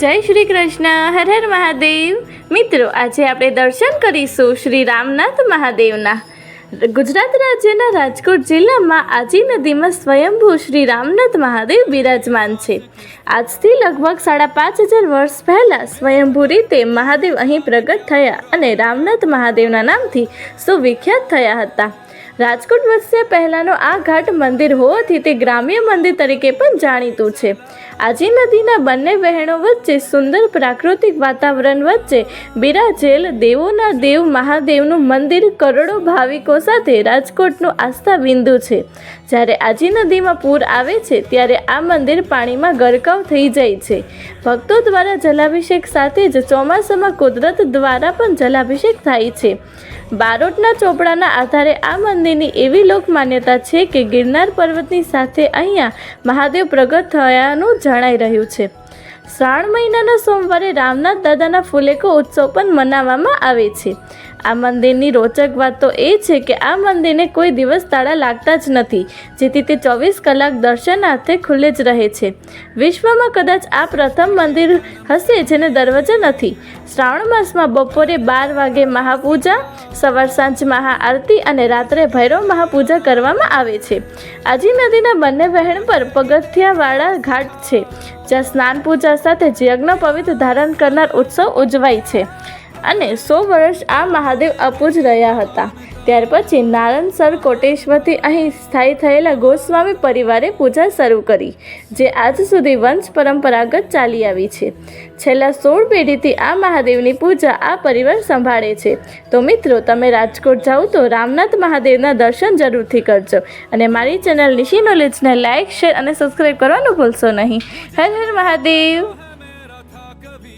જય શ્રી કૃષ્ણ, હર હર મહાદેવ. મિત્રો, આજે આપણે દર્શન કરીશું શ્રી રામનાથ મહાદેવના. ગુજરાત રાજ્યના રાજકોટ જિલ્લામાં આજી નદીમાં સ્વયંભૂ શ્રી રામનાથ મહાદેવ બિરાજમાન છે. આજથી લગભગ સાડા પાંચ હજાર વર્ષ પહેલાં સ્વયંભૂ રીતે મહાદેવ અહીં પ્રગટ થયા અને રામનાથ મહાદેવના નામથી સુવિખ્યાત થયા હતા. રાજકોટ વસ્યા પહેલાંનો આ ઘાટ મંદિર હોવાથી તે ગ્રામ્ય મંદિર તરીકે પણ જાણીતું છે. આજી નદીના બંને વહેણો વચ્ચે સુંદર પ્રાકૃતિક વાતાવરણ વચ્ચે બિરાજેલ દેવોના દેવ મહાદેવનું મંદિર કરોડો ભાવિકો સાથે રાજકોટનું આસ્થા બિંદુ છે. જ્યારે આજી નદીમાં પૂર આવે છે, ત્યારે આ મંદિર પાણીમાં ગરકાવ થઈ જાય છે. ભક્તો દ્વારા જલાભિષેક સાથે જ ચોમાસામાં કુદરત દ્વારા પણ જલાભિષેક થાય છે. બારોટના ચોપડાના આધારે આ મંદિરની એવી લોક માન્યતા છે કે ગિરનાર પર્વતની સાથે અહીંયા મહાદેવ પ્રગટ થયાનું જણાઈ રહ્યું છે. શ્રાવણ મહિનાના સોમવારે રામનાથ દાદાના ફુલેકો ઉત્સવ પણ મનાવવામાં આવે છે. આ મંદિરની રોચક વાત તો એ છે કે આ મંદિરને કોઈ દિવસ તાળા લાગતા જ નથી, જેથી તે ચોવીસ કલાક દર્શનાર્થે ખુલ્લે જ રહે છે. વિશ્વમાં કદાચ આ પ્રથમ મંદિર હશે જેને દરવાજા નથી. શ્રાવણ માસમાં બપોરે બાર વાગે મહાપૂજા, સવાર સાંજ મહાઆરતી અને રાત્રે ભૈરવ મહાપૂજા કરવામાં આવે છે. આજી નદીના બંને વહેણ પર પગથિયાવાળા ઘાટ છે, જ્યાં સ્નાન પૂજા સાથે યજ્ઞ પવિત્ર ધારણ કરનાર ઉત્સવ ઉજવાય છે. અને સો વર્ષ આ મહાદેવ અપૂજ રહ્યા હતા. ત્યાર પછી નારણસર કોટેશ્વરથી અહીં સ્થાયી થયેલા ગોસ્વામી પરિવારે પૂજા શરૂ કરી, જે આજ સુધી વંશ પરંપરાગત ચાલી આવી છે. છેલ્લા સોળ પેઢીથી આ મહાદેવની પૂજા આ પરિવાર સંભાળે છે. તો મિત્રો, તમે રાજકોટ જાઓ તો રામનાથ મહાદેવના દર્શન જરૂરથી કરજો. અને મારી ચેનલ નિશી નોલેજને લાઇક શેર અને સબસ્ક્રાઈબ કરવાનું ભૂલશો નહીં. હર હર મહાદેવ!